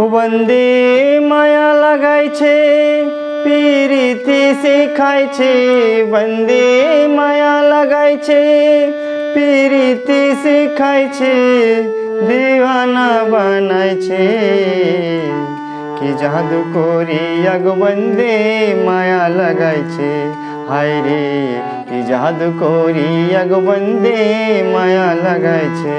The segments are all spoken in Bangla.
ও বন্দে মায়া লাগাইছে, পিরিতি শিখাইছে। বন্দে মায়া লাগাইছে, পিরিতি শিখাইছে, দিওয়ানা বানাইছে। কি জাদু করি আগ বন্দে মায়া লাগাইছে, হায় রে, কি জাদু করি আগ বন্দে মায়া লাগাইছে।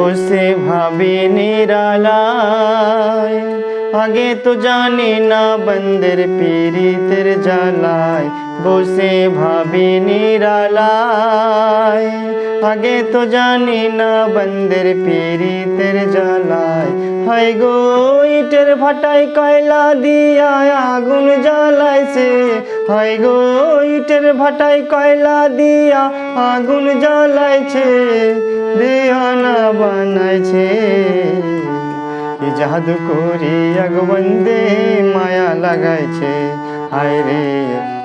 বসে ভাবি নিরালায়। আগে তো জানি না বন্দের পীড়িতের জ্বালায় বসে ভাবি নিরালায় আগে তো জানি না বন্দের পীড়িতের জ্বালায় হাই গো ইটের ভাটাই কয়লা দিয়া আগুন জ্বালাইছে হাই গো ইটের ভাটাই কয়লা দিয়া আগুন জ্বালাইছে দেহানা বানাইছে কি জাদু করি আগবন্দে মায়া লাগাইছে। হায় রে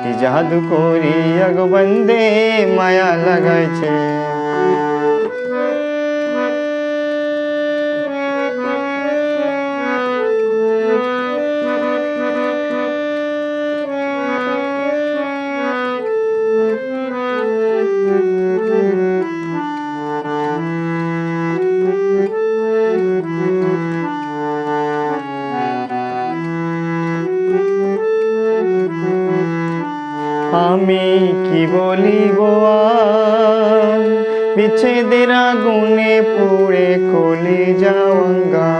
কি জাদু করি আগবন্দে মায়া লাগাইছে। আমি কি বলিব বিচ্ছেদের আগুনে পুড়ে কলি যাওয়াঙ্গা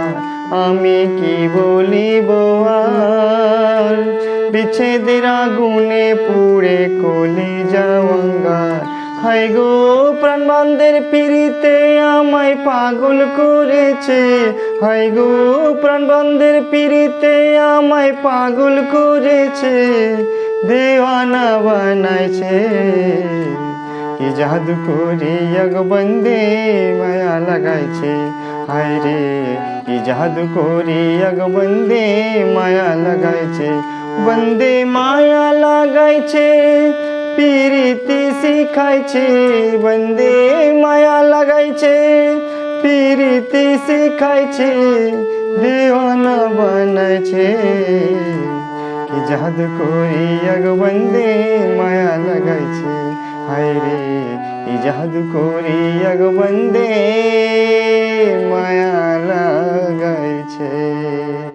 আমি কি বলিব বিচ্ছেদের আগুনে পুড়ে কলি যাওয়াঙ্গা হাই গো, প্রাণবন্ধের পিড়িতে আমায় পাগল করেছে। হাই গো, প্রাণবন্ধের পিড়িতে আমায় পাগল করেছে। দেওয়ানা বানাইছে। কি জাদু করে এক বন্দে মায়া লাগাইছে। হায় রে, কি জাদু করে এক বন্দে মায়া লাগাইছে। বন্দে মায়া লাগাইছে। পিরিতি শিখাইছে বন্দে মায়া লাগাইছে পিরিতি শিখাইছে দেওয়ানা বানাইছে কি জাদু করি আগ বন্দে মায়া লাগাইছে হায় রে কি জাদু করি আগ বন্দে মায়া লাগাইছে